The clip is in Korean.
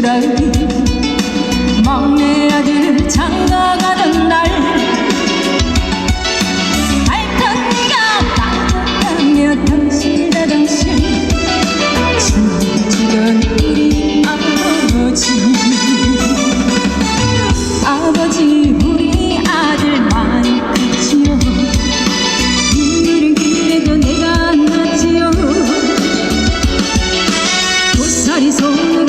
줄 알기 막내 아들 장가가는 날 알던가 땅땅하며 당신 다 당신 춤추던 우리 아버지. 아버지 우리 아들 많이 크지요. 힘들은 길에도 내가 안았지요. 도살이 손